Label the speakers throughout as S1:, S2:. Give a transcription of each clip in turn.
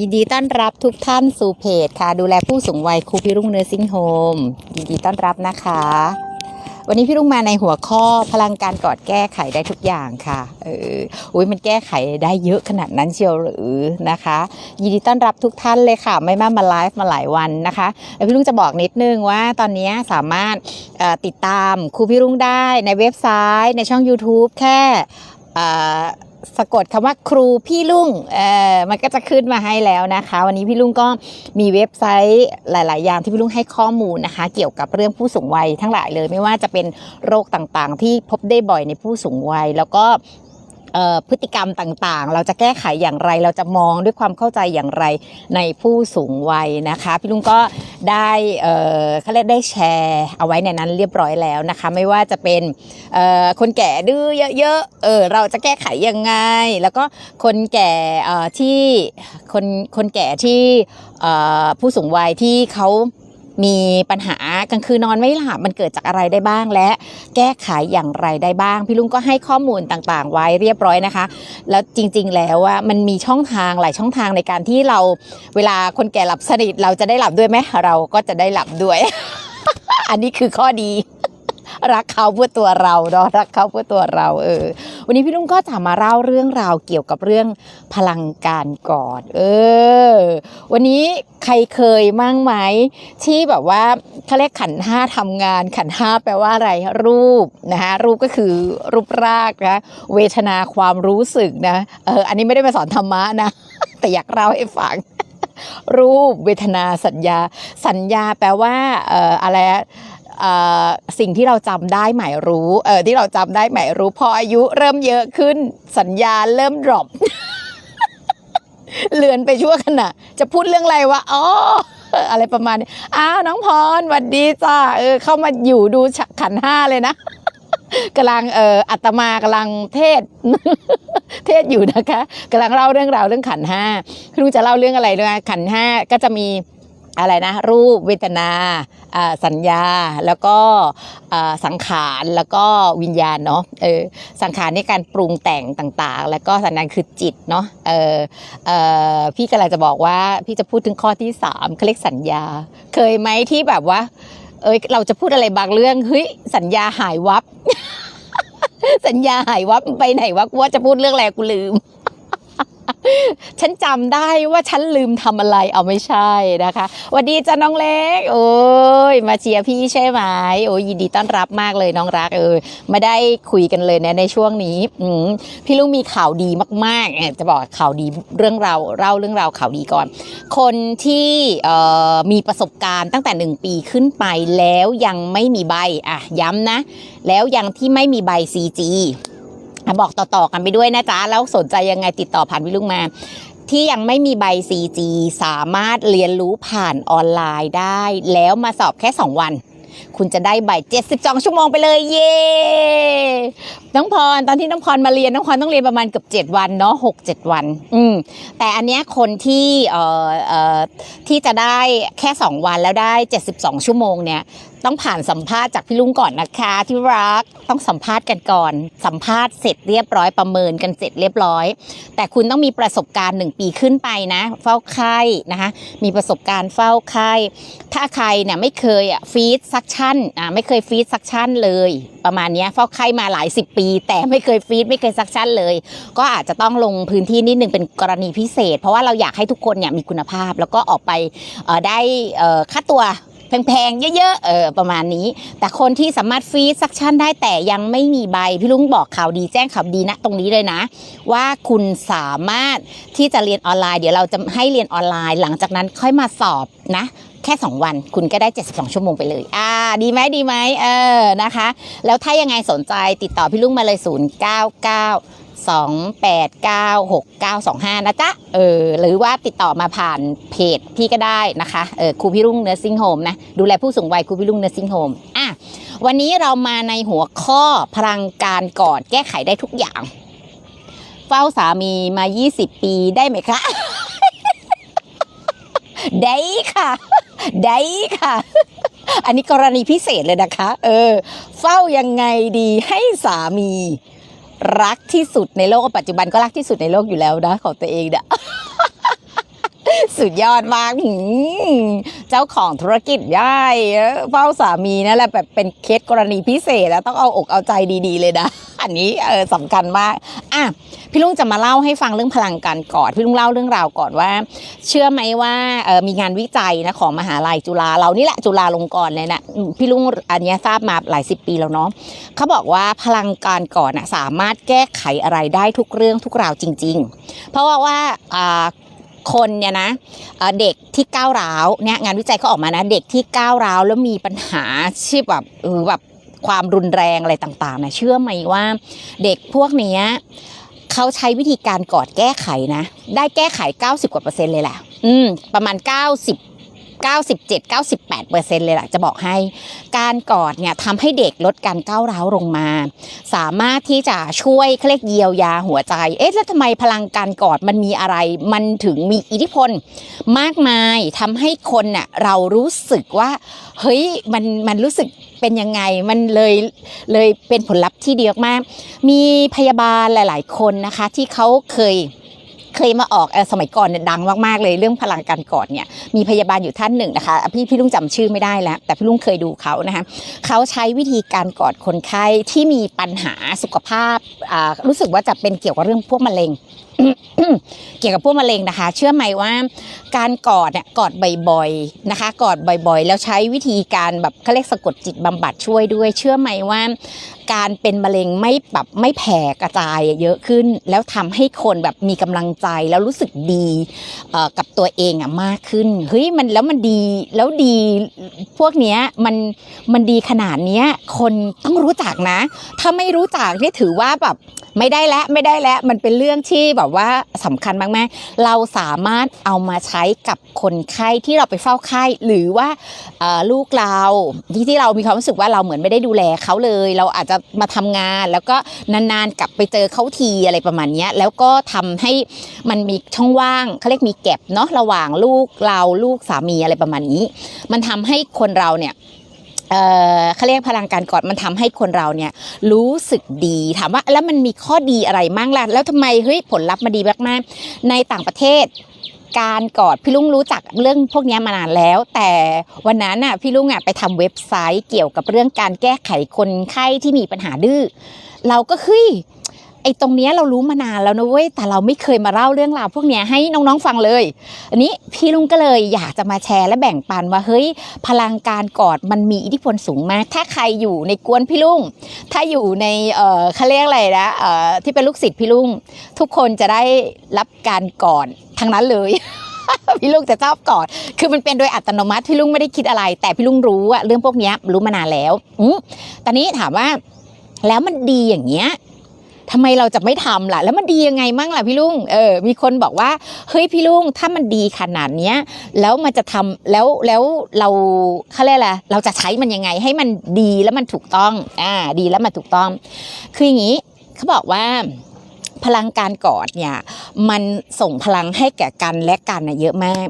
S1: ยินดีต้อนรับทุกท่านสู่เพจค่ะ ดูแลผู้สูงวัยครูพี่รุ่งเนอร์ซิงโฮมยินดีต้อนรับนะคะ วันนี้พี่รุ่งมาในหัวข้อพลังการกอดแก้ไขได้ทุกอย่างค่ะ เอออุ้ยมันแก้ไขได้เยอะขนาดนั้นเชียวหรือนะคะ ยินดีต้อนรับทุกท่านเลยค่ะ ไม่มามาไลฟ์มาหลายวันนะคะแล้วพี่รุ่งจะบอกนิดนึงว่าตอนนี้สามารถติดตามครูพี่รุ่งได้ในเว็บไซต์ในช่อง YouTube แค่ สะกดคำว่าครูพี่ลุงเออมันก็จะขึ้นมาให้แล้วนะคะ วันนี้พี่ลุงก็มีเว็บไซต์หลาย ๆ อย่างที่พี่ลุงให้ข้อมูลนะคะ เกี่ยวกับเรื่องผู้สูงวัยทั้งหลายเลย ไม่ว่าจะเป็นโรคต่างๆ ที่พบได้บ่อยในผู้สูงวัย แล้วก็ พฤติกรรมต่างๆ เราจะแก้ไขอย่างไร เราจะมองด้วยความเข้าใจอย่างไรในผู้สูงวัยนะคะ พี่ลุงก็ได้เขาเรียกได้แชร์เอาไว้ในนั้นเรียบร้อยแล้วนะคะ ไม่ว่าจะเป็นคนแก่ดื้อเยอะๆเออเราจะแก้ไขยังไง แล้วก็คนแก่ที่คนคนแก่ที่ผู้สูงวัยที่เขา มีปัญหากลางคืนนอนไม่หลับมันเกิดจากอะไรได้บ้าง และแก้ไขอย่างไรได้บ้าง พี่ลุงก็ให้ข้อมูลต่างๆ ไว้เรียบร้อยนะคะ แล้วจริงๆแล้วว่ามันมีช่องทางหลายช่องทางในการที่เราเวลาคนแก่หลับสนิทเราจะได้หลับด้วยไหมเราก็จะได้หลับด้วย อันนี้คือข้อดี รักเขาเพื่อตัวเราเนาะรักเขาเพื่อตัวเราเออ วันนี้พี่ลุงก็จะมาเล่าเรื่องราวเกี่ยวกับเรื่องพลังการกอดเออ วันนี้ใครเคยมั่งไหมที่แบบว่าเขาเรียกขันห้าทำงาน ขันห้าแปลว่าอะไรรูปนะคะรูปก็คือรูปรากนะเวทนาความรู้สึกนะเอออันนี้ไม่ได้มาสอนธรรมะนะ แต่อยากเล่าให้ฟังรูปเวทนาสัญญา สัญญาแปลว่าเอ่ออะไร สิ่งที่เราจำได้หมายรู้เออที่เราจำได้หมายรู้ พออายุเริ่มเยอะขึ้นสัญญาเริ่มดรอปเลือนไปชั่วขณะจะพูดเรื่องอะไรวะอ๋ออะไรประมาณนี้อ้าวน้องพรสวัสดีจ้าเออ เข้ามาอยู่ดูขันห้าเลยนะกำลังเอ่ออัตมากำลังเทศ เทศอยู่นะคะกำลังเล่าเรื่องราวเรื่องขันห้าไม่รู้จะเล่าเรื่องอะไรด้วยขันห้าก็จะมี อะไรนะรูปเวทนาสัญญาแล้วก็สังขารแล้วก็วิญญาณเนาะเออสังขารในการปรุงแต่งต่างๆ แล้วก็สัญญาณคือจิตเนาะเออเออพี่กำลังจะบอกว่าพี่จะพูดถึงข้อที่สามเขาเรียกสัญญา เคยไหมที่แบบว่า เอ้ยเราจะพูดอะไรบางเรื่องเฮ้ยสัญญาหายวับ สัญญาหายวับไปไหนวะกูว่าจะพูดเรื่องอะไรกูลืม ฉันจำได้ว่าฉันลืมทำอะไรเอาไม่ใช่นะคะวัสดีจ้าน้องเล็ก โอ้ยมาเชียร์พี่ใช่ไหมโอ้ยยินดีต้อนรับมากเลยน้องรักเออไม่ได้คุยกันเลยนะในช่วงนี้อืพี่ลุงมีข่าวดีมากๆเอ่อจะบอกข่าวดีเรื่องราวเล่าเรื่องราวข่าวดีก่อน คนที่มีประสบการณ์ตั้งแต่ 1 ปีขึ้นไปแล้วยังไม่มีใบอะย้ำนะ แล้วยังที่ไม่มีใบ CG บอกต่อๆกันไปด้วยนะจ๊ะ แล้วสนใจยังไงติดต่อผ่านวิลุงมา ที่ยังไม่มีใบ CG สามารถเรียนรู้ผ่านออนไลน์ได้ แล้วมาสอบแค่ 2 วัน คุณจะได้ใบ 72 ชั่วโมงไปเลย เย้น้องพรตอนที่น้องพรมาเรียนน้องพรต้องเรียนประมาณเกือบ 7 วันเนาะ6 7วัน อืมแต่อันเนี้ยคนที่เอ่อเอ่อที่จะได้แค่ 2 วันแล้วได้ 72 ชั่วโมงเนี่ย ต้องผ่านสัมภาษณ์จากพี่ลุงก่อนนะคะ ที่รักต้องสัมภาษณ์กันก่อน สัมภาษณ์เสร็จเรียบร้อยประเมินกันเสร็จเรียบร้อย แต่คุณต้องมีประสบการณ์ 1 ปีขึ้นไปนะ เฝ้าไข้นะคะ มีประสบการณ์เฝ้าไข้ถ้าใครเนี่ยไม่เคยอะฟีดซักชั่นอ่าไม่เคยฟีดซักชั่นเลย ประมาณนี้เฝ้าไข้มาหลายสิบปี แต่ไม่เคยฟีดไม่เคยซักชั่นเลย ก็อาจจะต้องลงพื้นที่นิดนึงเป็นกรณีพิเศษ เพราะว่าเราอยากให้ทุกคนเนี่ยมีคุณภาพ แล้วก็ออกไปได้ค่าตัว แพงๆ เยอะๆ เออประมาณนี้ แต่คนที่สามารถฟรีซักชั่นได้แต่ยังไม่มีใบ พี่ลุงบอกข่าวดีแจ้งข่าวดีนะตรงนี้เลยนะ ว่าคุณสามารถที่จะเรียนออนไลน์เดี๋ยวเราจะให้เรียนออนไลน์ หลังจากนั้นค่อยมาสอบนะแค่ 2 วันคุณก็ได้ 72 ชั่วโมงไปเลย อ่า ดีไหมดีไหมเออนะคะ แล้วถ้ายังไงสนใจติดต่อพี่ลุงมาเลย 099 2896925 นะจ๊ะ เออ หรือว่าติดต่อมาผ่านเพจพี่ก็ได้นะคะ เออครูพี่รุ่งเนอร์ซิงโฮมนะ ดูแลผู้สูงวัยครูพี่รุ่งเนอร์ซิงโฮมอะ วันนี้เรามาในหัวข้อพลังการกอดแก้ไขได้ทุกอย่าง เฝ้าสามีมา 20 ปีได้ไหมคะ ได้ค่ะ ได้ค่ะอันนี้กรณีพิเศษเลยนะคะ เออ เฝ้ายังไงดีให้สามี รักที่สุดในโลกปัจจุบันก็รักที่สุดในโลกอยู่แล้วนะของตัวเองเนี่ย สุดยอดมากเจ้าของธุรกิจใหญ่เฝ้าสามีนั่นแหละแบบเป็นเคสกรณีพิเศษแล้วต้องเอาอกเอาใจดีๆเลยนะ อันนี้เออสำคัญมากอะพี่ลุงจะมาเล่าให้ฟังเรื่องพลังการกอดพี่ลุงเล่าเรื่องราวก่อนว่า เชื่อไหมว่าเออมีงานวิจัยนะของมหาลัยจุฬาเรานี่แหละจุฬาลงกรณ์เลยนะพี่ลุงอันนี้ทราบมาหลายสิบปีแล้วเนาะเขาบอกว่าพลังการกอดนะสามารถแก้ไขอะไรได้ทุกเรื่องทุกราวจริง ๆ เพราะว่าว่าอ่า คนเนี่ยนะเด็กที่ก้าวร้าวเนี่ยงานวิจัยเขาออกมานะเด็กที่ก้าวร้าวแล้วมีปัญหาที่แบบเออแบบความรุนแรงอะไรต่างๆนะเชื่อไหมว่าเด็กพวกนี้เขาใช้วิธีการกอดแก้ไขนะ ได้แก้ไข 90 กว่าเปอร์เซ็นต์เลยแหละอืมประมาณ 90 97 98เปอร์เซ็นต์เลยล่ะจะบอกให้ การกอดเนี่ยทำให้เด็กลดการก้าวร้าวลงมา สามารถที่จะช่วยเขาเรียกเยียวยาหัวใจ เอ๊ะแล้วทำไมพลังการกอดมันมีอะไร มันถึงมีอิทธิพล มากมายทำให้คนน่ะเรารู้สึกว่า เฮ้ยมันมันรู้สึกเป็นยังไงมันเลยเลยเป็นผลลัพธ์ที่ดีมาก มีพยาบาลหลาย ๆ คนนะคะที่เขาเคย เคยมาออกสมัยก่อนเนี่ยดังมากๆเลยเรื่องพลังการกอดเนี่ยมีพยาบาลอยู่ท่านหนึ่งนะคะ พี่พี่ลุงจำชื่อไม่ได้แล้ว แต่พี่ลุงเคยดูเขานะคะเขาใช้วิธีการกอดคนไข้ที่มีปัญหาสุขภาพรู้สึกว่าจะเป็นเกี่ยวกับเรื่องพวกมะเร็งเกี่ยวกับพวกมะเร็งนะคะ เชื่อไหมว่าการกอดเนี่ยกอดบ่อยๆนะคะ กอดบ่อยๆ แล้วใช้วิธีการแบบเขาเรียกสะกดจิตบำบัดช่วยด้วย เชื่อไหมว่า การเป็นมะเร็งไม่แบบไม่แผ่กระจายเยอะขึ้น แล้วทำให้คนแบบมีกำลังใจแล้วรู้สึกดีกับตัวเองอะมากขึ้นเฮ้ยมันแล้วมันดีแล้วดีพวกเนี้ยมันมันดีขนาดเนี้ยคนต้องรู้จักนะ ถ้าไม่รู้จักนี่ถือว่าแบบ ไม่ได้แล้วไม่ได้แล้วมันเป็นเรื่องที่แบบว่าสำคัญมากๆ เราสามารถเอามาใช้กับคนไข้ที่เราไปเฝ้าไข้หรือว่าลูกเราที่ที่เรามีความรู้สึกว่าเราเหมือนไม่ได้ดูแลเขาเลย เราอาจจะมาทำงาน แล้วก็นานๆกลับไปเจอเขาทีอะไรประมาณนี้แล้วก็ทำให้มันมีช่องว่างเขาเรียกมีแก็บเนาะระหว่างลูกเราลูกสามีอะไรประมาณนี้ มันทำให้คนเราเนี่ย เขาเรียกพลังการกอดมันทำให้คนเราเนี่ยรู้สึกดีถามว่าแล้วมันมีข้อดีอะไรมั่งล่ะแล้วทำไมเฮ้ยผลลัพธ์มาดีมากๆในต่างประเทศการกอดพี่ลุงรู้จักเรื่องพวกนี้มานานแล้ว แต่วันนั้นน่ะพี่ลุงอะไปทำเว็บไซต์เกี่ยวกับเรื่องการแก้ไขคนไข้ที่มีปัญหาดื้อเราก็เฮ้ย ไอ้ตรงเนี้ยเรารู้มานานแล้วนะเว้ยแต่เราไม่เคยมาเล่าเรื่องราวพวกเนี้ยให้น้องๆฟังเลย อันนี้พี่ลุงก็เลยอยากจะมาแชร์และแบ่งปันว่าเฮ้ยพลังการกอดมันมีอิทธิพลสูงมาก ถ้าใครอยู่ในกวนพี่ลุงถ้าอยู่ในเอ่อเขาเรียกอะไรนะเอ่อที่เป็นลูกศิษย์พี่ลุงทุกคนจะได้รับการกอดทั้งนั้นเลยพี่ลุงจะชอบกอด คือมันเป็นโดยอัตโนมัติพี่ลุงไม่ได้คิดอะไร แต่พี่ลุงรู้อะเรื่องพวกเนี้ยรู้มานานแล้วอืตอนนี้ถามว่าแล้วมันดีอย่างเงี้ย ทำไมเราจะไม่ทำล่ะ แล้วมันดียังไงมั่งล่ะพี่ลุงเออมีคนบอกว่าเฮ้ยพี่ลุงถ้ามันดีขนาดเนี้ยแล้วมันจะทำแล้วแล้วเราเขาเรียกอะไรเราจะใช้มันยังไงให้มันดีแล้วมันถูกต้องอ่าดีแล้วมันถูกต้อง คืออย่างนี้เขาบอกว่าพลังการกอดเนี่ยมันส่งพลังให้แก่กันและกันนะเยอะมาก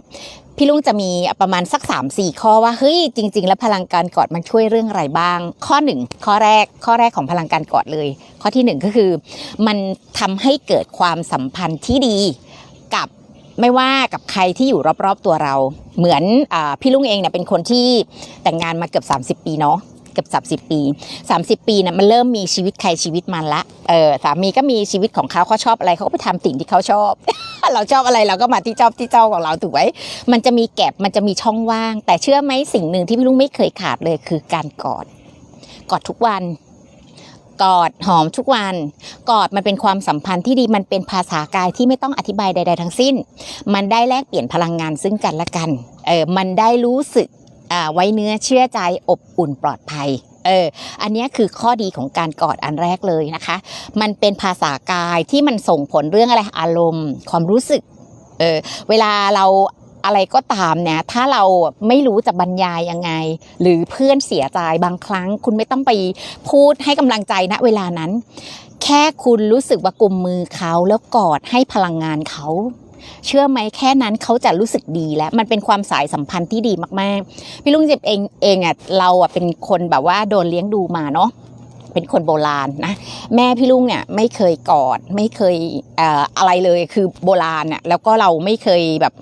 S1: พี่ลุงจะมีประมาณสัก3ามสี่ข้อว่าเฮ้ยจริง ๆ แล้วพลังการกอดมันช่วยเรื่องอะไรบ้าง ข้อหนึ่งข้อแรกข้อแรกของพลังการกอดเลย ข้อที่หนึ่งก็คือ มันทำให้เกิดความสัมพันธ์ที่ดีกับไม่ว่ากับใครที่อยู่รอบๆตัวเรา เหมือนอพี่ลุงเองเนี่ยเป็นคนที่แต่งงานมาเกือบ 30 ปีเนาะ เกือบ30 ปี 30 ปีนี่ยมันเริ่มมีชีวิตใครชีวิตมันละเออสามีก็มีชีวิตของเขาเขาชอบอะไรเขาก็ไปทำสิ่งที่เขาชอบ เราชอบอะไรเราก็มาที่ชอบที่เจ้าของเราถูกไหมมันจะมีแก็บมันจะมีช่องว่าง แต่เชื่อไหมสิ่งหนึ่งที่พี่ลุงไม่เคยขาดเลยคือการกอดกอดทุกวันกอดหอมทุกวันกอดมันเป็นความสัมพันธ์ที่ดีมันเป็นภาษากายที่ไม่ต้องอธิบายใด ๆ ทั้งสิ้น มันได้แลกเปลี่ยนพลังงานซึ่งกันและกันเออมันได้รู้สึก ไว้เนื้อเชื่อใจอบอุ่นปลอดภัยเออ อันนี้คือข้อดีของการกอดอันแรกเลยนะคะ มันเป็นภาษากายที่มันส่งผลเรื่องอะไรอารมณ์ ความรู้สึก เออ เวลาเราอะไรก็ตามเนี่ย ถ้าเราไม่รู้จะบรรยายยังไง หรือเพื่อนเสียใจบางครั้ง คุณไม่ต้องไปพูดให้กำลังใจณเวลานั้น แค่คุณรู้สึกว่ากุมมือเขาแล้วกอดให้พลังงานเขา เชื่อไหมแค่นั้นเขาจะรู้สึกดีแล้ว มันเป็นความสายสัมพันธ์ที่ดีมากๆ พี่ลุงเจ็บเองเองอะเราอะเป็นคนแบบว่าโดนเลี้ยงดูมาเนาะ เป็นคนโบราณนะแม่พี่ลุงเนี่ยไม่เคยกอดไม่เคยเอออะไรเลยคือโบราณน่ะแล้วก็เราไม่เคยแบบ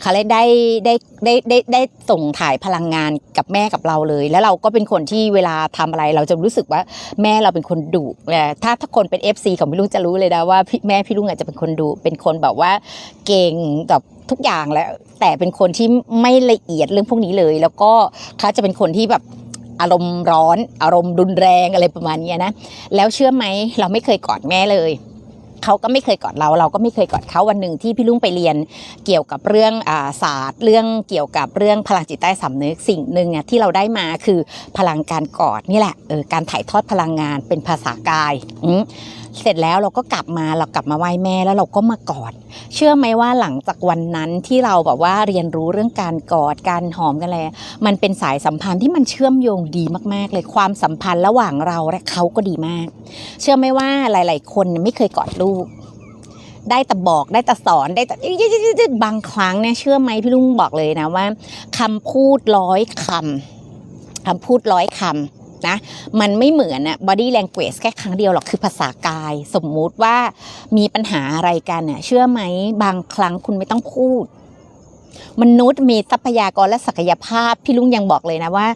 S1: เขาเรียได้ได้ได้ได้ได้ส่งถ่ายพลังงานกับแม่กับเราเลย แล้วเราก็เป็นคนที่เวลาทำอะไร เราจะรู้สึกว่าแม่เราเป็นคนดุแต่ถ้าถ้าคนเป็น FC ของพี่ลุงจะรู้เลยนะว่าพี่แม่พี่ลุงอาจจะเป็นคนดุเป็นคนแบบว่าเก่งแบบทุกอย่างแล้วแต่เป็นคนที่ไม่ละเอียดเรื่องพวกนี้เลย แล้วก็เขาจะเป็นคนที่แบบ อารมณ์ร้อน อารมณ์รุนแรงอะไรประมาณนี้นะ แล้วเชื่อไหมเราไม่เคยกอดแม่เลยเขาก็ไม่เคยกอดเรา เราก็ไม่เคยกอดเขาวันหนึ่งที่พี่ลุงไปเรียนเกี่ยวกับเรื่องอาศาสตร์เรื่องเกี่ยวกับเรื่องพลังจิตใต้สำนึกสิ่งหนึ่งอ่ยที่เราได้มาคือพลังการกอดนี่แหละเออการถ่ายทอดพลังงานเป็นภาษากายอื เสร็จแล้วเราก็กลับมาเรากลับมาไหว้แม่แล้วเราก็มากอด เชื่อไหมว่าหลังจากวันนั้นที่เราแบบว่าเรียนรู้เรื่องการกอดการหอมกันอะไรมันเป็นสายสัมพันธ์ที่มันเชื่อมโยงดีมากๆ เลยความสัมพันธ์ระหว่างเราและเขาก็ดีมาก เชื่อไหมว่าหลาย ๆ คนไม่เคยกอดลูกได้แต่บอกได้แต่สอนได้แต่บางครั้งเนี่ยเชื่อไหมพี่ลุงบอกเลยนะว่าคำพูดร้อยคำคำพูดร้อยคำ นะมันไม่เหมือนอะ body language แค่ครั้งเดียวหรอกคือภาษากาย สมมุติว่ามีปัญหาอะไรกันเนี่ยเชื่อไหมบางครั้งคุณไม่ต้องพูด มนุษย์มีทรัพยากรและศักยภาพพี่ลุงยังบอกเลยนะว่า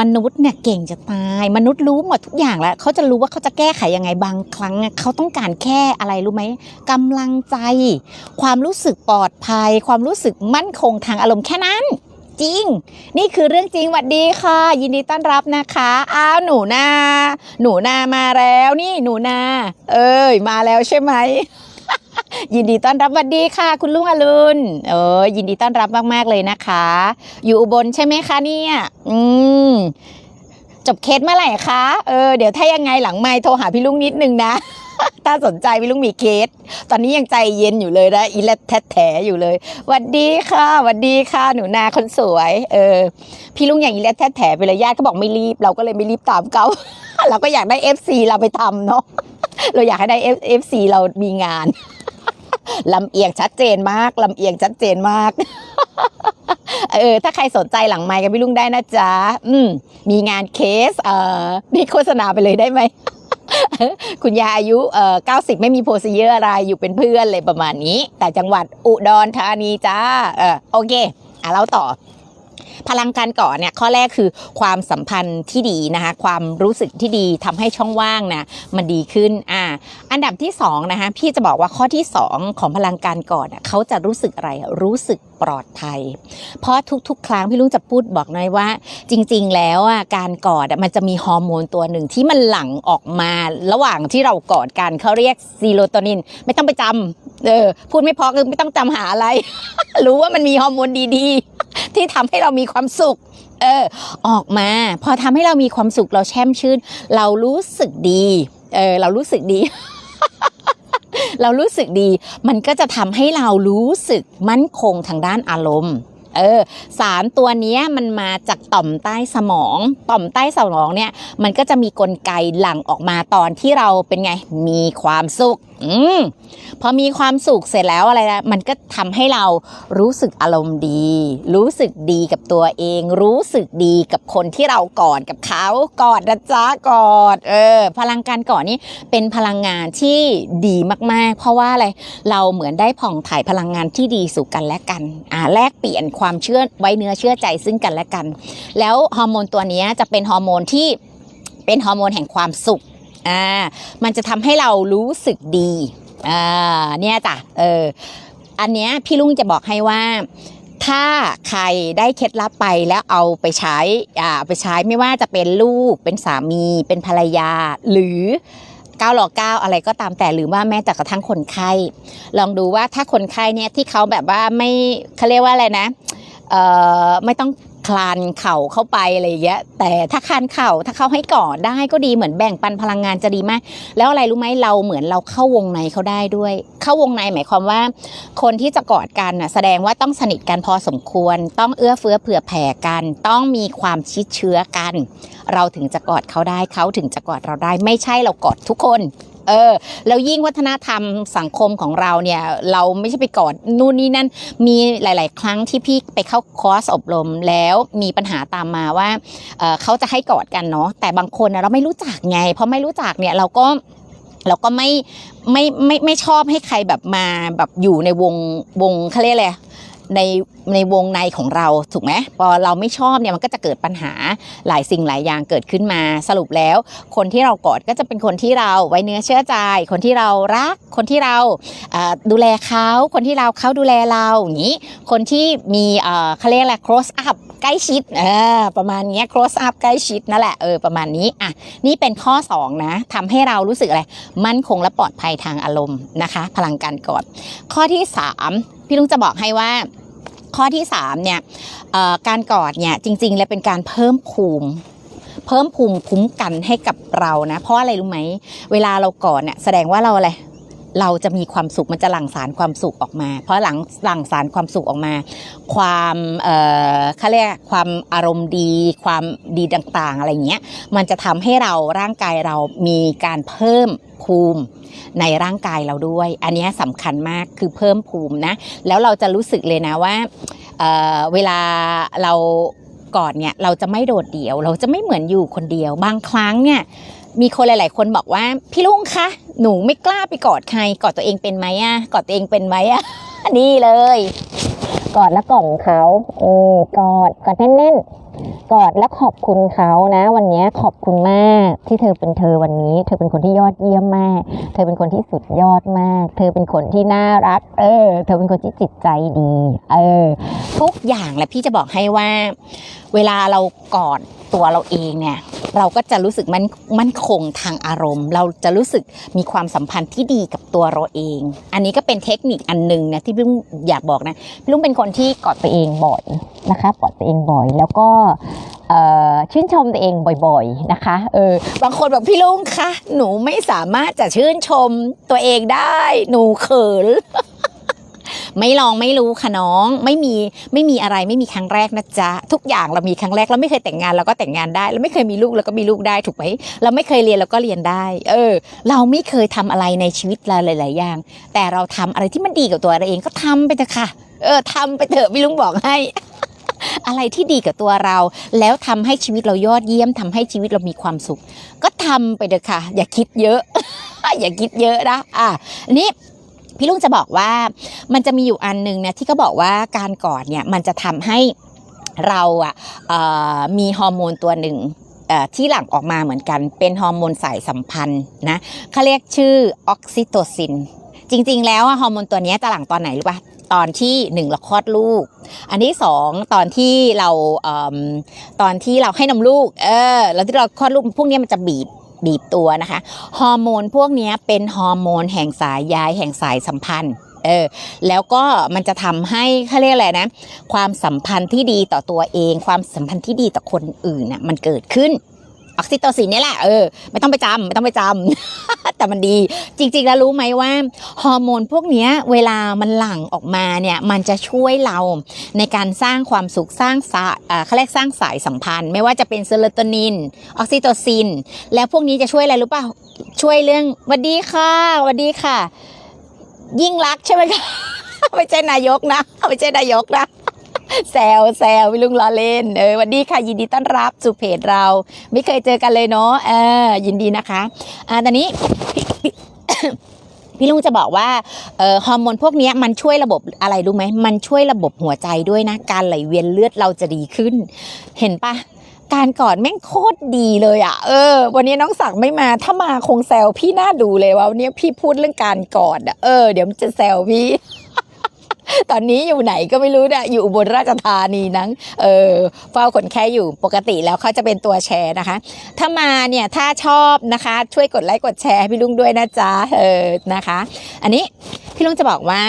S1: มนุษย์เนี่ยเก่งจะตาย มนุษย์รู้หมดทุกอย่างแล้วเขาจะรู้ว่าเขาจะแก้ไขยังไงบางครั้งเขาต้องการแค่อะไรรู้ไหมกำลังใจ ความรู้สึกปลอดภัย ความรู้สึกมั่นคงทางอารมณ์แค่นั้น จริง นี่คือเรื่องจริงหวัดดีค่ะ ยินดีต้อนรับนะคะอ้าวหนูนา หนูนามาแล้วนี่หนูนา เอ้ยมาแล้วใช่ไหมยินดีต้อนรับหวัดดีค่ะ คุณลุงอรุณเออยินดีต้อนรับมาก ๆ เลยนะคะ อยู่อุบลใช่ไหมคะเนี่ย อืม จบเคสเมื่อไหร่คะ เออ เดี๋ยวถ้ายังไงหลังไมค์โทรหาพี่ลุงนิดนึงนะ ถ้าสนใจพี่ลุงมีเคส ตอนนี้ยังใจเย็นอยู่เลยนะอีแลแท้แถอยู่เลยหวัดดีค่ะหวัดดีค่ะ หนูนาคนสวย เออ พี่ลุงอย่างอีแลแท้แถไปเลยญาติก็บอกไม่รีบ เราก็เลยไม่รีบตามเขาเราก็อยากได้ FC เราไปทำเนาะเราอยากให้ได้ F- FC เรามีงานลำเอียงชัดเจนมากลำเอียงชัดเจนมากเออถ้าใครสนใจหลังไมค์กับพี่ลุงได้นะจ๊ะ อืม มีงานเคส เอ่อนี่โฆษณาไปเลยได้ไหม คุณยายอายุเอ่อ90 ไม่มีโพสเยอร์อะไรอยู่เป็นเพื่อนเลยประมาณนี้ แต่จังหวัดอุดรธานีจ้าเออโอเคอะเราต่อพลังการก่อเนี่ยข้อแรกคือความสัมพันธ์ที่ดีนะคะความรู้สึกที่ดีทำให้ช่องว่างนะมันดีขึ้นอ่าอันดับที่สองนะคะพี่จะบอกว่าข้อที่สองของพลังการก่อน่ะเขาจะรู้สึกอะไรรู้สึกปลอดภัย เพราะทุกๆ ครั้งพี่ลุงจะพูดบอกน่อยว่า จริง ๆ แล้วอะการกอดมันจะมีฮอร์โมนตัวหนึ่งที่มันหลั่งออกมาระหว่างที่เรากอดกันเขาเรียกซีโรโทนิน ไม่ต้องไปจำเออพูดไม่พอคือไม่ต้องจำหาอะไร รู้ว่ามันมีฮอร์โมนดีๆ ที่ทำให้เรามีความสุขเออออกมา พอทำให้เรามีความสุขเราแช่มชื่น เรารู้สึกดี เออเรารู้สึกดี เรารู้สึกดี มันก็จะทำให้เรารู้สึกมั่นคงทางด้านอารมณ์ เออสารตัวนี้มันมาจากต่อมใต้สมอง ต่อมใต้สมองเนี่ยมันก็จะมีกลไกหลั่งออกมาตอนที่เราเป็นไงมีความสุขอืมพอมีความสุขเสร็จแล้วอะไรนะมันก็ทำให้เรารู้สึกอารมณ์ดี รู้สึกดีกับตัวเอง รู้สึกดีกับคนที่เรากอดกับเขากอดนะจ๊ะกอดเออพลังการกอดนี่เป็นพลังงานที่ดีมากๆ เพราะว่าอะไรเราเหมือนได้ผ่องถ่ายพลังงานที่ดีสู่กันและกันอ่าแลกเปลี่ยนความเชื่อไว้เนื้อเชื่อใจซึ่งกันและกัน แล้วฮอร์โมนตัวนี้จะเป็นฮอร์โมนที่เป็นฮอร์โมนแห่งความสุขอ่ามันจะทำให้เรารู้สึกดีอ่าเนี่ยจ้ะเอออันเนี้ยพี่ลุงจะบอกให้ว่าถ้าใครได้เคล็ดลับไปแล้วเอาไปใช้อ่าไปใช้ไม่ว่าจะเป็นลูกเป็นสามีเป็นภรรยา หรือก้าวหลอกก้าวอะไรก็ตามแต่หรือว่าแม้แต่กระทั่งคนไข้ ลองดูว่าถ้าคนไข้เนี่ยที่เขาแบบว่าไม่เขาเรียกว่าอะไรนะเไม่ต้องคลานเข่าเข้าไปอะไรอย่างเงี้ยแต่ถ้าคลานเข่าถ้าเขาให้กอดได้ก็ดีเหมือนแบ่งปันพลังงานจะดีมาก แล้วอะไรรู้ไหมเราเหมือนเราเข้าวงในเขาได้ด้วย เข้าวงในหมายความว่า คนที่จะกอดกันน่ะแสดงว่าต้องสนิทกันพอสมควร ต้องเอื้อเฟื้อเผื่อแผ่กัน ต้องมีความชิดเชื้อกัน เราถึงจะกอดเขาได้เขาถึงจะกอดเราได้ ไม่ใช่เรากอดทุกคน เออ แล้วยิ่งวัฒนธรรมสังคมของเราเนี่ย เราไม่ใช่ไปกอดนู่นนี่นั่น มีหลาย ๆ ครั้งที่พี่ไปเข้าคอร์สอบรมแล้วมีปัญหาตามมาว่าเออเขาจะให้กอดกันเนาะ แต่บางคนเราไม่รู้จักไง เพราะไม่รู้จักเนี่ยเราก็เราก็ไม่ไม่ไม่ไม่ชอบให้ใครแบบมาแบบอยู่ในวงวงเขาเรียกอะไร ในในวงในของเราถูกไหมพอเราไม่ชอบเนี่ยมันก็จะเกิดปัญหาหลายสิ่งหลายอย่างเกิดขึ้นมาสรุปแล้ว คนที่เรากอดก็จะเป็นคนที่เราไว้เนื้อเชื่อใจ คนที่เรารัก คนที่เราดูแลเขาคนที่เราเขาดูแลเราอย่างนี้ คนที่มีเออเขาเรียกอะไร close up ใกล้ชิดเออประมาณนี้ close up ใกล้ชิดนั่นแหละเออประมาณนี้อะนี่เป็นข้อ 2 นะทำให้เรารู้สึกอะไรมั่นคงและปลอดภัยทางอารมณ์นะคะ พลังการกอดข้อที่ 3 พี่ลุงจะบอกให้ว่าข้อที่3เนี่ยการกอดเนี่ยจริง ๆ แล้วเป็นการเพิ่มภูมิ เพิ่มภูมิคุ้มกันให้กับเรานะ เพราะอะไรรู้ไหมเวลาเรากอดเนี่ยแสดงว่าเราอะไรเราจะมีความสุขมันจะหลั่งสารความสุขออกมา เพราะหลังหลั่งสารความสุขออกมา ความเอ่อเขาเรียกความอารมณ์ดี ความดีต่างๆ อะไรเงี้ยมันจะทำให้เราร่างกายเรามีการเพิ่ม ภูมิในร่างกายเราด้วย อันนี้สำคัญมากคือเพิ่มภูมินะ แล้วเราจะรู้สึกเลยนะว่าเเวลาเรากอดเนี่ยเราจะไม่โดดเดี่ยว เราจะไม่เหมือนอยู่คนเดียว บางครั้งเนี่ยมีคนหลาย ๆ คนบอกว่าพี่ลุงคะหนูไม่กล้าไปกอดใครกอดตัวเองเป็นไหมอะกอดตัวเองเป็นไหมอะนี่เลย กอดและกล่อมเขาเออกอดกอดแน่นๆ กอดและขอบคุณเขานะ วันนี้ขอบคุณมากที่เธอเป็นเธอวันนี้ เธอเป็นคนที่ยอดเยี่ยมมาก เธอเป็นคนที่สุดยอดมาก เธอเป็นคนที่น่ารัก เออ เธอเป็นคนที่จิตใจดี เออ ทุกอย่างแหละพี่จะบอกให้ว่า เวลาเรากอด ตัวเราเองเนี่ยเราก็จะรู้สึกมันมั่นคงทางอารมณ์ เราจะรู้สึกมีความสัมพันธ์ที่ดีกับตัวเราเอง อันนี้ก็เป็นเทคนิคอันหนึ่งนะที่พี่ลุงอยากบอกนะพี่ลุงเป็นคนที่กอดตัวเองบ่อยนะคะกอดตัวเองบ่อย แล้วก็ชื่นชมตัวเองบ่อยๆนะคะเออบางคนบอกพี่ลุงคะหนูไม่สามารถจะชื่นชมตัวเองได้ หนูเขิน ไม่ลองไม่รู้ค่ะน้องไม่มีไม่มีอะไรไม่มีครั้งแรกนะจ๊ะทุกอย่างเรามีครั้งแรกเราไม่เคยแต่งงานเราก็แต่งงานได้เราไม่เคยมีลูกเราก็มีลูกได้ถูกไหมเราไม่เคยเรียนเราก็เรียนได้ เออ เราไม่เคยทำอะไรในชีวิตเราหลาย ๆ อย่าง แต่เราทำอะไรที่มันดีกับตัวเราเองก็ทำไปเถอะค่ะเออทำไปเถอะพี่ลุงบอกให้อะไรที่ดีกับตัวเรา แล้วทำให้ชีวิตเรายอดเยี่ยมทำให้ชีวิตเรามีความสุข ก็ทำไปเถอะค่ะ อย่าคิดเยอะ อย่าคิดเยอะนะอะนนี้ พี่ลุงจะบอกว่ามันจะมีอยู่อันหนึงนะที่เขาบอกว่าการกอดเนี่ยมันจะทำให้เราอะเอ่อมีฮอร์โมนตัวหนึ่งที่หลั่งออกมาเหมือนกัน เป็นฮอร์โมนสายสัมพันธ์นะเขาเรียกชื่อออกซิโตซิน จริง ๆ แล้วฮอร์โมนตัวนี้จะหลั่งตอนไหนรู้ปะตอนที่หนึ่งเราคลอดลูก อันที่สองตอนที่เราเอตอนที่เราให้นมลูก เออแล้วที่เราคลอดลูกพวกนี้มันจะบีบ บีบตัวนะคะ ฮอร์โมนพวกนี้เป็นฮอร์โมนแห่งสายยายแห่งสายสัมพันธ์เออแล้วก็มันจะทำให้เขาเรียกอะไรนะ ความสัมพันธ์ที่ดีต่อตัวเอง ความสัมพันธ์ที่ดีต่อคนอื่นน่ะมันเกิดขึ้น ออกซิโตซินนี่แหละเออไม่ต้องไปจำไม่ต้องไปจำแต่มันดี จริง ๆ แล้วรู้ไหมว่าฮอร์โมนพวกนี้เวลามันหลั่งออกมาเนี่ยมันจะช่วยเราในการสร้างความสุขสร้างสายเขาเรียกสร้างสายสัมพันธ์ ไม่ว่าจะเป็นเซโรโทนิน ออกซิโตซิน แล้วพวกนี้จะช่วยอะไรรู้ป่ะช่วยเรื่องวัสดีค่ะวัสดีค่ะ ยิ่งรักใช่ไหมคะไม่ใช่นายกนะไม่ใช่นายกนะ แซวแซวพี่ลุงล้อเล่นเออวันดีค่ะยินดีต้อนรับสู่เพจเรา ไม่เคยเจอกันเลยเนาะเออยินดีนะคะอ่าตอนนี้พี่ลุงจะบอกว่าเอ่อฮอร์โมนพวกนี้มันช่วยระบบอะไรรู้ไหมมันช่วยระบบหัวใจด้วยนะ การไหลเวียนเลือดเราจะดีขึ้น เห็นปะการกอดแม่งโคตรดีเลยอะ่ะ เออ วันนี้น้องศักไม่มา ถ้ามาคงแซวพี่น่าดูเลยว่าวันนี้พี่พูดเรื่องการกอดอะ เออ เดี๋ยวมันจะแซวพี่ ตอนนี้อยู่ไหนก็ไม่รู้นะอยู่อุบลราชธานีนังเออเฝ้าคนแค่อยู่ปกติแล้วเขาจะเป็นตัวแชร์นะคะ ถ้ามาเนี่ยถ้าชอบนะคะ ช่วยกดไลค์กดแชร์ให้พี่ลุงด้วยนะจ๊ะเออนะคะ อันนี้พี่ลุงจะบอกว่า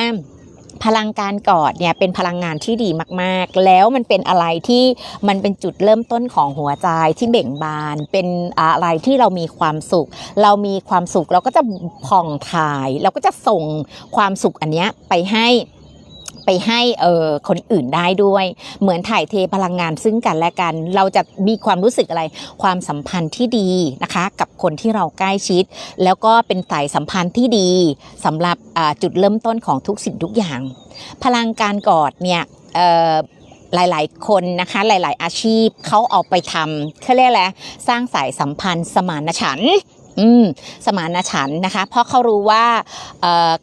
S1: พลังการกอดเนี่ยเป็นพลังงานที่ดีมาก ๆ แล้วมันเป็นอะไรที่มันเป็นจุดเริ่มต้นของหัวใจที่เบ่งบาน เป็นอะไรที่เรามีความสุข เรามีความสุขเราก็จะผ่องถ่าย เราก็จะส่งความสุขอันเนี้ยไปให้ ไปให้เออคนอื่นได้ด้วย เหมือนถ่ายเทพลังงานซึ่งกันและกัน เราจะมีความรู้สึกอะไร ความสัมพันธ์ที่ดีนะคะ กับคนที่เราใกล้ชิด แล้วก็เป็นสายสัมพันธ์ที่ดีสำหรับจุดเริ่มต้นของทุกสิ่งทุกอย่าง พลังการกอดเนี่ยหลาย ๆ คนนะคะ หลาย ๆ อาชีพเขาเอาไปทำเขาเรียกอะไรสร้างสายสัมพันธ์สมานฉันท์ อืมสมานฉันนะคะ เพราะเขารู้ว่า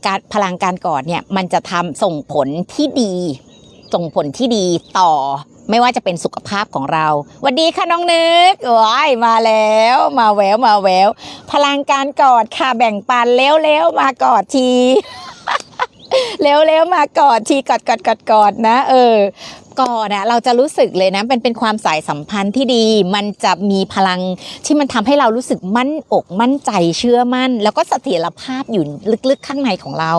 S1: การพลังการกอดเนี่ยมันจะทำส่งผลที่ดี ส่งผลที่ดีต่อไม่ว่าจะเป็นสุขภาพของเราวัสดีค่ะน้องนึกว้ายมาแล้ว มาแววมาแววพลังการกอดค่ะแบ่งปันเร็วๆมากอดทีเร็วๆมากอดทีกอดกอดกอดกอดนะ เออ กอดอะเราจะรู้สึกเลยนะเป็นเป็นความสายสัมพันธ์ที่ดี มันจะมีพลังที่มันทำให้เรารู้สึกมั่นอกมั่นใจเชื่อมั่น แล้วก็เสถียรภาพอยู่ลึกๆข้างในของเรา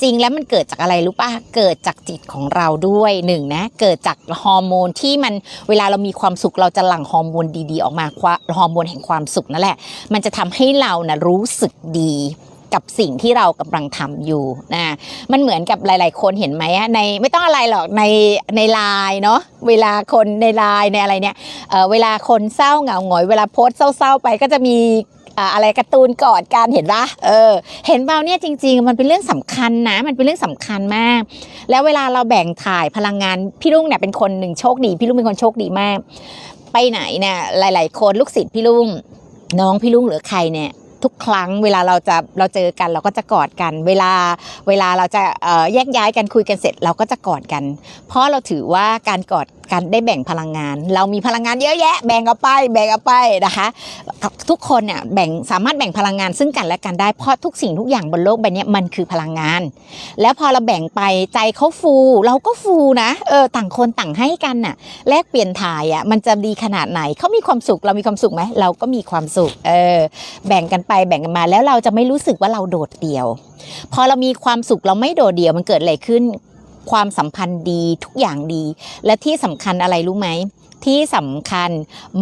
S1: จริงแล้วมันเกิดจากอะไรรู้ป่ะเกิดจากจิตของเราด้วยหนึ่งนะเกิดจากฮอร์โมนที่มันเวลาเรามีความสุขเราจะหลั่งฮอร์โมนดีๆออกมาฮอร์โมนแห่งความสุขนั่นแหละ มันจะทำให้เรานะรู้สึกดี กับสิ่งที่เรากำลังทำอยู่นะมันเหมือนกับหลาย ๆ คนเห็นไหมอะในไม่ต้องอะไรหรอกในในไลน์เนาะเวลาคนในไลน์ในอะไรเนี่ยเออเวลาคนเศร้าเหงาหงอยเวลาโพสเศร้า ๆ ไปก็จะมีอะไรการ์ตูนกอดกันเห็นปะเออ เห็นเปล่าเนี่ยจริง ๆ มันเป็นเรื่องสำคัญนะ มันเป็นเรื่องสำคัญมาก แล้วเวลาเราแบ่งถ่ายพลังงานพี่ลุงเนี่ยเป็นคนหนึ่งโชคดี พี่ลุงเป็นคนโชคดีมาก ไปไหนเนี่ยหลาย ๆ คนลูกศิษย์พี่ลุงน้องพี่ลุงหรือใครเนี่ย ทุกครั้งเวลาเราจะเราเจอกันเราก็จะกอดกัน เวลาเวลาเราจะเอ่อแยกย้ายกันคุยกันเสร็จเราก็จะกอดกัน เพราะเราถือว่าการกอด กันได้แบ่งพลังงาน เรามีพลังงานเยอะแยะ แบ่งเอาไป แบ่งเอาไปนะคะ ทุกคนเนี่ยแบ่งสามารถแบ่งพลังงานซึ่งกันและกันได้เพราะทุกสิ่งทุกอย่างบนโลกใบนี้มันคือพลังงาน แล้วพอเราแบ่งไปใจเขาฟู เราก็ฟูนะเออต่างคนต่างให้กันน่ะแลกเปลี่ยนถ่ายอะมันจะดีขนาดไหนเขามีความสุขเรามีความสุขไหมเราก็มีความสุขเออแบ่งกันไปแบ่งกันมาแล้วเราจะไม่รู้สึกว่าเราโดดเดี่ยว พอเรามีความสุขเราไม่โดดเดี่ยวมันเกิดอะไรขึ้น ความสัมพันธ์ดีทุกอย่างดี และที่สำคัญอะไรรู้ไหมที่สำคัญ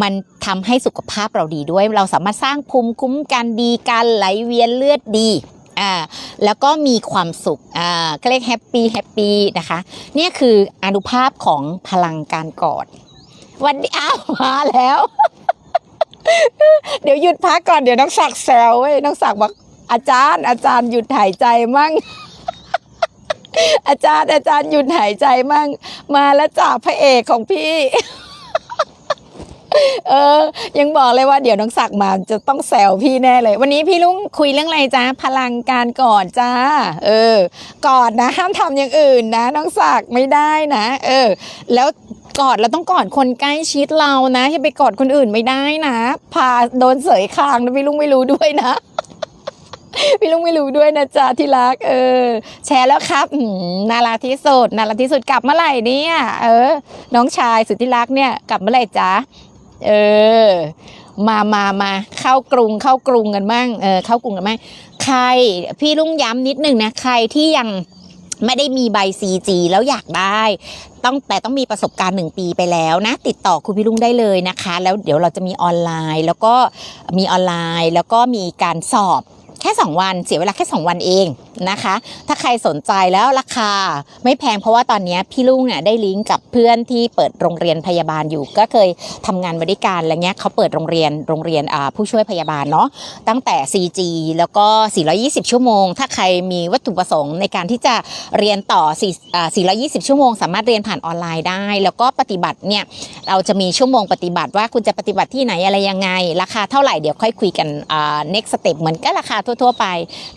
S1: มันทำให้สุขภาพเราดีด้วย เราสามารถสร้างภูมิคุ้มกันดีการไหลเวียนเลือดดีอ่าแล้วก็มีความสุขอ่าก็เรียกแฮปปี้แฮปปี้นะคะเนี่ยคืออนุภาพของพลังการกอดวันนี้อ้าวมาแล้ว เดี๋ยวหยุดพักก่อนเดี๋ยวน้องศักแซวเว้ยน้องศักบอกอาจารย์อาจารย์หยุดหายใจมั่ง อาจารย์อาจารย์หยุดหายใจมั่ง มาแล้วจากพระเอกของพี่ เออ ยังบอกเลยว่าเดี๋ยวน้องศักมาจะต้องแซวพี่แน่เลย วันนี้พี่ลุงคุยเรื่องอะไรจ้าพลังการกอดจ้า เออ กอดนะ ห้ามทำอย่างอื่นนะ น้องศักไม่ได้นะ เออ แล้วกอดเราต้องกอดคนใกล้ชิดเรานะอย่าไปกอดคนอื่นไม่ได้นะ พาโดนเสยคางนะพี่ลุงไม่รู้ด้วยนะ พี่ลุงไม่รู้ด้วยนะจ๊ะที่รัก เออ แชร์แล้วครับน่ารักที่สุดน่ารักที่สุดกลับเมื่อไหร่เนี่ยเออ น้องชายสุดที่รักเนี่ยกลับเมื่อไหร่จ๊ะเออ มามามาเข้ากรุงเข้ากรุงกันมั่งเออเข้ากรุงกันมั่งใครพี่ลุงย้ำนิดหนึ่งนะใครที่ยังไม่ได้มีใบ CG แล้วอยากได้ ต้องแต่ต้องมีประสบการณ์หนึ่งปีไปแล้วนะ ติดต่อคุณพี่ลุงได้เลยนะคะ แล้วเดี๋ยวเราจะมีออนไลน์ แล้วก็มีออนไลน์ แล้วก็มีการสอบ แค่ 2 วันเสียเวลาแค่ 2 วันเองนะคะ ถ้าใครสนใจแล้วราคาไม่แพงเพราะว่าตอนนี้พี่ลุงเนี่ยได้ลิงก์กับเพื่อนที่เปิดโรงเรียนพยาบาลอยู่ ก็เคยทำงานบริการอะไรเงี้ยเขาเปิดโรงเรียนโรงเรียนผู้ช่วยพยาบาลเนาะตั้งแต่ CG แล้วก็ 420 ชั่วโมง ถ้าใครมีวัตถุประสงค์ในการที่จะเรียนต่อ4 420 ชั่วโมง สามารถเรียนผ่านออนไลน์ได้ แล้วก็ปฏิบัติเนี่ยเราจะมีชั่วโมงปฏิบัติว่าคุณจะปฏิบัติที่ไหนอะไรยังไง ราคาเท่าไหร่เดี๋ยวค่อยคุยกัน next step เหมือนก็ราคาทั่วๆไป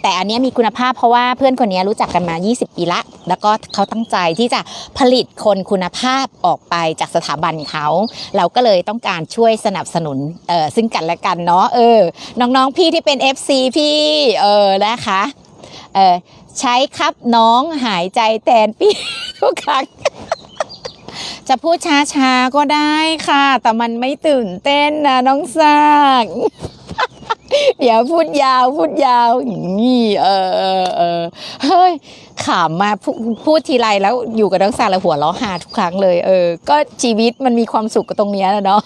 S1: แต่อันนี้มีคุณภาพเพราะว่าเพื่อนคนนี้รู้จักกันมา 20 ปีละ แล้วก็เขาตั้งใจที่จะผลิตคนคุณภาพออกไปจากสถาบันเขา เราก็เลยต้องการช่วยสนับสนุนเออซึ่งกันและกันเนาะเออน้องๆพี่ที่เป็น FC พี่เออนะคะเออใช้ครับน้องหายใจแทนพี่ทุกครั้งจะพูดช้าๆก็ได้ค่ะ แต่มันไม่ตื่นเต้นนะน้องซาก เดี๋ยวพูดยาวพูดยาวนี่เออเออเออเฮ้ยขำมาพูพูดทีไรแล้วอยู่กับน้องซากแล้วหัวเราะหาทุกครั้งเลย เออ ก็ชีวิตมันมีความสุขกับตรงนี้ยนะเนาะ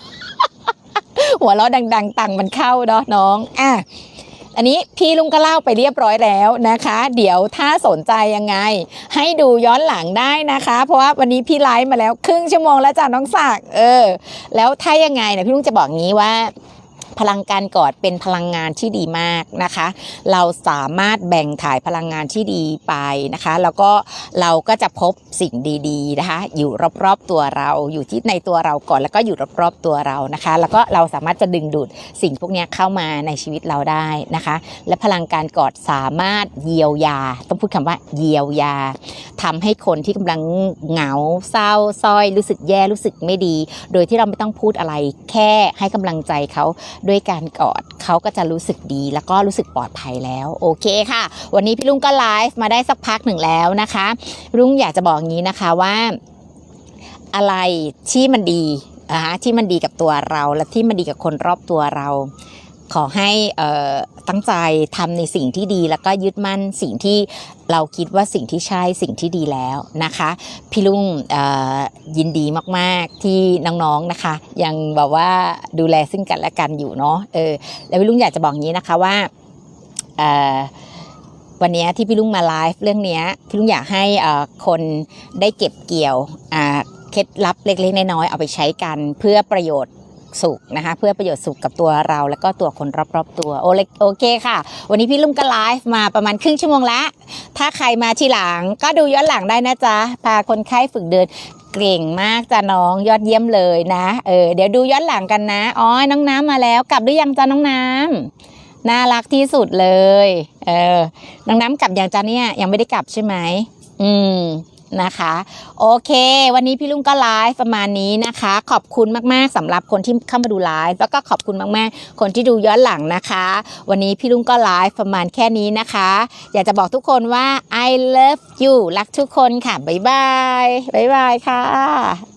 S1: หัวเราะดัง ๆ ตังมันเข้าเนาะน้องอะอันนี้พี่ลุงก็เล่าไปเรียบร้อยแล้วนะคะ เดี๋ยวถ้าสนใจยังไง ให้ดูย้อนหลังได้นะคะ เพราะว่าวันนี้พี่ไลฟ์มาแล้วครึ่งชั่วโมงแล้วจ้ะน้องศักเออ แล้วถ้ายังไงเนี่ยพี่ลุงจะบอกงี้ว่า พลังการกอดเป็นพลังงานที่ดีมากนะคะ เราสามารถแบ่งถ่ายพลังงานที่ดีไปนะคะ แล้วก็เราก็จะพบสิ่งดีๆนะคะ อยู่รอบๆตัวเราอยู่ที่ในตัวเราก่อนแล้วก็อยู่รอบๆตัวเรานะคะ แล้วก็เราสามารถจะดึงดูดสิ่งพวกนี้เข้ามาในชีวิตเราได้นะคะ และพลังการกอดสามารถเยียวยา ต้องพูดคำว่าเยียวยาทำให้คนที่กำลังเหงาเศร้าส้อย รู้สึกแย่รู้สึกไม่ดี โดยที่เราไม่ต้องพูดอะไรแค่ให้กำลังใจเขาด้วยการกอดเขาก็จะรู้สึกดี แล้วก็รู้สึกปลอดภัยแล้ว โอเคค่ะ วันนี้พี่ลุงก็ไลฟ์มาได้สักพักหนึ่งแล้วนะคะลุงอยากจะบอกงี้นะคะว่า อะไรที่มันดีนะคะที่มันดีกับตัวเราและที่มันดีกับคนรอบตัวเรา ขอให้ตั้งใจทำในสิ่งที่ดี แล้วก็ยึดมั่นสิ่งที่เราคิดว่าสิ่งที่ใช่สิ่งที่ดีแล้วนะคะ พี่ลุงยินดีมาก ๆ ที่น้อง ๆ นะคะ ยังแบบว่าดูแลซึ่งกันและกันอยู่เนาะเออแล้วพี่ลุงอยากจะบอกงนี้นะคะว่าวันนี้ที่พี่ลุงมาไลฟ์เรื่องนี้พี่ลุงอยากให้คนได้เก็บเกี่ยวเคล็ดลับเล็กๆน้อยๆเอาไปใช้กันเพื่อประโยชน์ สุขนะคะ เพื่อประโยชน์สุขกับตัวเรา แล้วก็ตัวคนรอบๆตัวโอเลโอเคค่ะ วันนี้พี่ลุงก็ไลฟ์มาประมาณครึ่งชั่วโมงแล้วถ้าใครมาทีหลังก็ดูย้อนหลังได้นะจ๊ะพาคนไข้ฝึกเดินเก่งมากจ้ะน้องยอดเยี่ยมเลยนะเออเดี๋ยวดูย้อนหลังกันนะอ๋อน้องน้ำมาแล้ว กลับหรือยังจ้ะน้องน้ำน่ารักที่สุดเลยเออน้องน้ำกลับยังจ้ะเนี่ยยังไม่ได้กลับใช่ไหมอืม นะคะ โอเค วันนี้พี่ลุงก็ไลฟ์ประมาณนี้นะคะ ขอบคุณมากๆสำหรับคนที่เข้ามาดูไลฟ์แล้วก็ขอบคุณมากๆ คนที่ดูย้อนหลังนะคะ วันนี้พี่ลุงก็ไลฟ์ประมาณแค่นี้นะคะ อยากจะบอกทุกคนว่า I love you รักทุกคนค่ะบ๊ายบายบ๊ายบายค่ะ